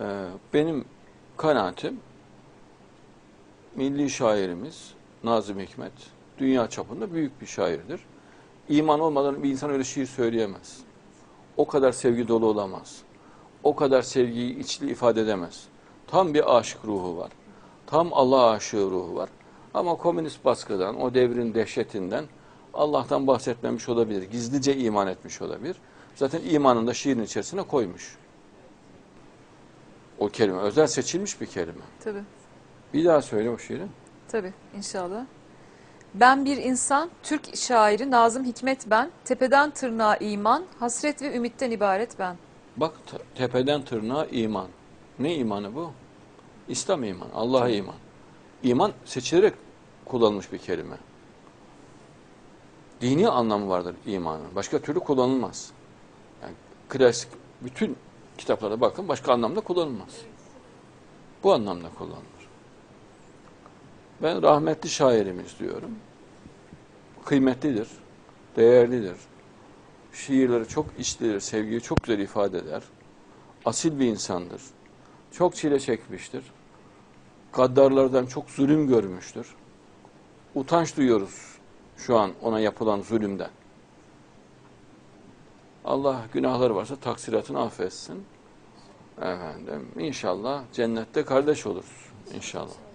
Ee, benim kanaatim milli şairimiz Nazım Hikmet dünya çapında büyük bir şairdir. İman olmadan bir insan öyle şiir söyleyemez. O kadar sevgi dolu olamaz. O kadar sevgiyi içli ifade edemez. Tam bir aşık ruhu var. Tam Allah aşığı ruhu var. Ama komünist baskıdan, o devrin dehşetinden Allah'tan bahsetmemiş olabilir. Gizlice iman etmiş olabilir. Zaten imanını da şiirin içerisine koymuş. O kelime özel seçilmiş bir kelime. Tabii. Bir daha söyle o şiiri. Tabii inşallah. Ben bir insan, Türk şairi Nazım Hikmet ben, tepeden tırnağa iman, hasret ve ümitten ibaret ben. Bak te- tepeden tırnağa iman. Ne imanı bu? İslam iman, Allah'a iman. İman seçilerek kullanılmış bir kelime. Dini anlamı vardır imanın. Başka türlü kullanılmaz. Yani klasik bütün kitaplara bakın başka anlamda kullanılmaz. Bu anlamda kullanılır. Ben rahmetli şairimiz diyorum. Kıymetlidir, değerlidir. Şiirleri çok içlidir, sevgiyi çok güzel ifade eder. Asil bir insandır. Çok çile çekmiştir. Gaddarlardan çok zulüm görmüştür. Utanç duyuyoruz şu an ona yapılan zulümden. Allah günahları varsa taksiratını affetsin. Efendim inşallah cennette kardeş oluruz. İnşallah.